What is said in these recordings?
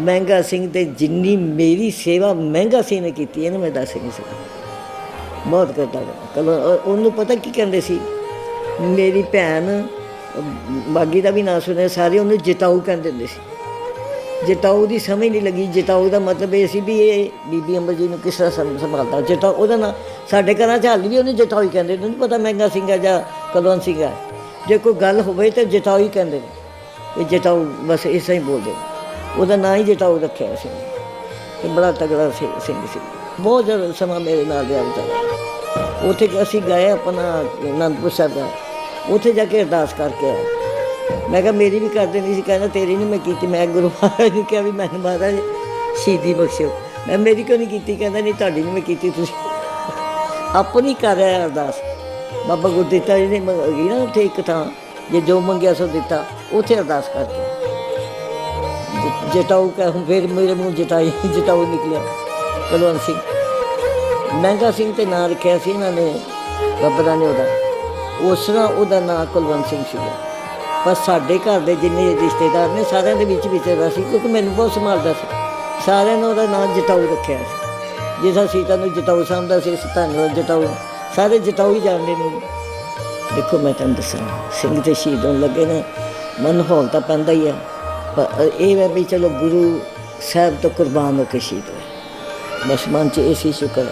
ਮਹਿੰਗਾ ਸਿੰਘ ਤੇ ਜਿੰਨੀ ਮੇਰੀ ਸੇਵਾ ਮਹਿੰਗਾ ਸਿੰਘ ਨੇ ਕੀਤੀ, ਇਹਨੂੰ ਮੈਂ ਦੱਸ ਨਹੀਂ ਸਕਦਾ। ਬਹੁਤ ਕਰਦਾ ਕਲੋ ਉਹਨੂੰ ਪਤਾ ਕੀ ਕਹਿੰਦੇ ਸੀ? ਮੇਰੀ ਭੈਣ, ਬਾਗੀ ਦਾ ਵੀ ਨਾਂ ਸੁਣਿਆ, ਸਾਰੇ ਉਹਨੂੰ ਜਿਤਾਊ ਕਹਿੰਦੇ ਹੁੰਦੇ ਸੀ। ਜਟਾਊ ਦੀ ਸਮਝ ਨਹੀਂ ਲੱਗੀ। ਜਟਾਊ ਦਾ ਮਤਲਬ ਇਹ ਸੀ ਵੀ ਇਹ ਬੀਬੀ ਅੰਬਰ ਜੀ ਨੂੰ ਕਿਸ ਤਰ੍ਹਾਂ ਸੰ- ਸੰਭਾਲਦਾ। ਜਟਾਊ ਉਹਦਾ ਨਾਂ ਸਾਡੇ ਘਰਾਂ 'ਚ ਹਾਲ ਵੀ ਉਹਨੂੰ ਜਟਾਊ ਹੀ ਕਹਿੰਦੇ ਨੇ। ਨਹੀਂ ਪਤਾ ਮਹਿੰਗਾ ਸਿੰਘ ਹੈ ਜਾਂ ਕਲਵੰਤ ਸਿੰਘ ਆ। ਜੇ ਕੋਈ ਗੱਲ ਹੋਵੇ ਤਾਂ ਜਟਾਊ ਹੀ ਕਹਿੰਦੇ ਨੇ। ਇਹ ਜਟਾਊ ਬਸ ਇਸੇ ਹੀ ਬੋਲਦੇ ਨੇ। ਉਹਦਾ ਨਾਂ ਹੀ ਜਟਾਊ ਰੱਖਿਆ ਸੀ। ਤੇ ਬੜਾ ਤਗੜਾ ਸੀ- ਸਿੰਘ ਸੀ। ਬਹੁਤ ਜ਼ਿਆਦਾ ਸਮਾਂ ਮੇਰੇ ਨਾਲ ਰਿਹਾ ਵਿਚਾਰਾ ਉੱਥੇ ਅਸੀਂ ਗਏ ਆਪਣਾ ਅਨੰਦਪੁਰ ਸਾਹਿਬ ਦਾ, ਉੱਥੇ ਜਾ ਕੇ ਅਰਦਾਸ ਕਰਕੇ ਆਏ। ਮੈਂ ਕਿਹਾ, ਮੇਰੀ ਵੀ ਕਰ ਦੇਣੀ ਸੀ, ਕਹਿੰਦਾ, ਤੇਰੀ ਨਹੀਂ ਮੈਂ ਕੀਤੀ। ਮੈਂ ਗੁਰੂ ਮਹਾਰਾਜ ਨੂੰ ਕਿਹਾ ਵੀ, ਮੈਨੂੰ ਮਹਾਰਾਜ, ਸ਼ਹੀਦੀ ਬਖਸ਼ਿਓ। ਮੈਂ ਮੇਰੀ ਕਿਉਂ ਨਹੀਂ ਕੀਤੀ? ਕਹਿੰਦਾ, ਨਹੀਂ, ਤੁਹਾਡੀ ਨਹੀਂ ਮੈਂ ਕੀਤੀ, ਤੁਸੀਂ ਆਪਣੀ ਕਰ ਰਿਹਾ ਅਰਦਾਸ। ਬਾਬਾ ਗੁਰਦਿੱਤਾ ਜੀ ਨੇ ਮੰਗੀ ਨਾ ਉੱਥੇ ਇੱਕ ਥਾਂ, ਜੇ ਜੋ ਮੰਗਿਆ ਸੋ ਦਿੱਤਾ। ਉੱਥੇ ਅਰਦਾਸ ਕਰਕੇ ਜ- ਜਟਾਊ ਕਹ ਫਿਰ ਮੇਰੇ ਮੂੰਹ ਜਟਾਈ ਜਟਾਊ ਨਿਕਲਿਆ। ਕੁਲਵੰਤ ਸਿੰਘ। ਮਹਿੰਗਾ ਸਿੰਘ ਤੇ ਨਾਂ ਰੱਖਿਆ ਸੀ ਇਹਨਾਂ ਨੇ, ਬੱਬਰਾਂ ਨੇ ਉਹਦਾ। ਉਸ ਤਰ੍ਹਾਂ ਉਹਦਾ ਨਾਂ ਕੁਲਵੰਤ ਸਿੰਘ ਸੀਗਾ। ਪਰ ਸਾਡੇ ਘਰ ਦੇ ਜਿੰਨੇ ਰਿਸ਼ਤੇਦਾਰ ਨੇ, ਸਾਰਿਆਂ ਦੇ ਵਿੱਚ ਵਿਚਰਦਾ ਸੀ, ਕਿਉਂਕਿ ਮੈਨੂੰ ਬਹੁਤ ਸੰਭਾਲਦਾ ਸੀ। ਸਾਰਿਆਂ ਨੇ ਉਹਦਾ ਨਾਂ ਜਟਾਊ ਰੱਖਿਆ ਸੀ। ਜਿਸ ਸੀਤਾ ਨੂੰ ਜਟਾਊ ਸਮਝਦਾ ਸੀ ਧੰਨਵਾਦ ਜਟਾਊ ਸਾਰੇ ਜਟਾਊ ਹੀ ਜਾਣਦੇ ਨੇ। ਦੇਖੋ ਮੈਂ ਤੁਹਾਨੂੰ ਦੱਸਾਂ, ਸਿੰਘ ਤੇ ਸ਼ਹੀਦ ਹੋਣ ਲੱਗੇ ਨੇ, ਮਨ ਹੌਲ ਤਾਂ ਪੈਂਦਾ ਹੀ ਹੈ। ਇਹ ਹੈ ਵੀ ਚਲੋ ਗੁਰੂ ਸਾਹਿਬ ਤੋਂ ਕੁਰਬਾਨ ਹੋ ਕੇ ਸ਼ਹੀਦ ਹੋਏ। ਬਸ ਮਨ ਚ ਇਹ ਸੀ ਸ਼ੁਕਰ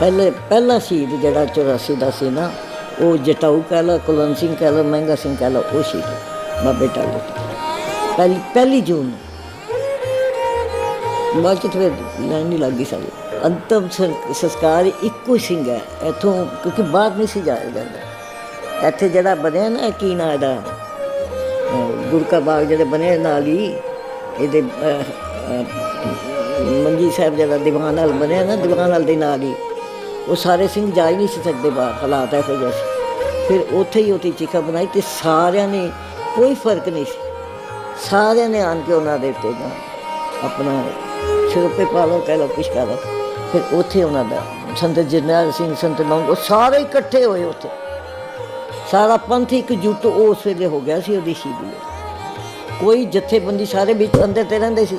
ਪਹਿਲੇ, ਪਹਿਲਾ ਸ਼ਹੀਦ ਜਿਹੜਾ 84 ਦਾ ਸੀ ਨਾ, ਉਹ ਜਟਾਊ ਕਹਿ ਲਓ, ਕੁਲਵੰਤ ਸਿੰਘ ਕਹਿ ਲਓ, ਮਹਿੰਗਾ ਸਿੰਘ ਕਹਿ ਲਓ, ਉਹ ਸ਼ਹੀਦ ਬਾਬੇ ਟਾਲੇ ਪਹਿਲੀ ਪਹਿਲੀ ਜੂਨ ਨੂੰ। ਬਾਅਦ ਚ ਫਿਰ ਲਾਈਨ ਨਹੀਂ ਲੱਗੀ ਸਾਡੀ। ਅੰਤਮ ਸੰਸਕਾਰ ਇੱਕੋ ਹੀ ਸਿੰਘ ਹੈ। ਇੱਥੋਂ ਕਿਉਂਕਿ ਬਾਹਰ ਨਹੀਂ ਸੀ ਜਾਇਆ ਜਾਂਦਾ। ਇੱਥੇ ਜਿਹੜਾ ਬਣਿਆ ਨਾ ਕੀ ਨਾਂ ਇਹਦਾ? ਅਹ ਬਾਗ ਜਿਹੜੇ ਬਣੇ ਨਾਲ ਹੀ, ਇਹਦੇ ਮੰਜੀ ਸਾਹਿਬ ਜਿਹੜਾ ਦੀਵਾਨ ਹਾਲ ਬਣਿਆ ਨਾ, ਦੀਵਾਨ ਹਾਲ ਦੇ ਨਾਲ ਹੀ, ਉਹ ਸਾਰੇ ਸਿੰਘ ਜਾ ਹੀ ਨਹੀਂ ਸੀ ਸਕਦੇ ਬਾਹਰ, ਹਾਲਾਤ ਇਹੋ ਜਿਹੇ ਸੀ। ਫਿਰ ਉੱਥੇ ਹੀ ਉਹਦੀ ਚੀਖਾ ਬਣਾਈ ਤੇ ਸਾਰਿਆਂ ਨੇ ਕੋਈ ਫ਼ਰਕ ਨਹੀਂ ਸੀ। ਸਾਰਿਆਂ ਨੇ ਆਣ ਕੇ ਉਹਨਾਂ ਦੇ ਉੱਤੇ ਨਾ ਆਪਣਾ ਸਿਰਪੇ ਪਾ ਲਓ, ਕਹਿ ਲਓ, ਕੁਛ ਕਰ ਲਓ। ਫਿਰ ਉੱਥੇ ਉਹਨਾਂ ਦਾ ਸੰਤ ਜਰਨੈਲ ਸਿੰਘ, ਸੰਤ ਮੰਗ ਉਹ ਸਾਰੇ ਇਕੱਠੇ ਹੋਏ ਉੱਥੇ। ਸਾਰਾ ਪੰਥ ਇੱਕ ਜੁੱਟ ਉਸ ਵੇਲੇ ਹੋ ਗਿਆ ਸੀ ਉਹਦੀ ਸ਼ਹੀਦੀ ਕੋਈ ਜਥੇਬੰਦੀ ਸਾਰੇ ਵਿੱਚ ਅੰਦਰ ਤੇ ਰਹਿੰਦੇ ਸੀ।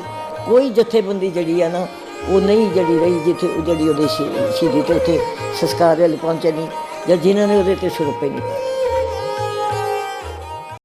ਕੋਈ ਜਥੇਬੰਦੀ ਜਿਹੜੀ ਆ ਨਾ, ਉਹ ਨਹੀਂ ਜਿਹੜੀ ਰਹੀ ਜਿੱਥੇ ਉਹ ਜਿਹੜੀ ਉਹਦੇ ਸ਼ਹੀ- ਸ਼ਹੀਦੀ ਤੇ ਉੱਥੇ ਸੰਸਕਾਰ ਵਾਲੇ ਪਹੁੰਚੇ ਨਹੀਂ ਜਾਂ ਜਿਨ੍ਹਾਂ ਨੇ ਉਹਦੇ ਤੇ ਸਰੂਪੇ ਨਹੀਂ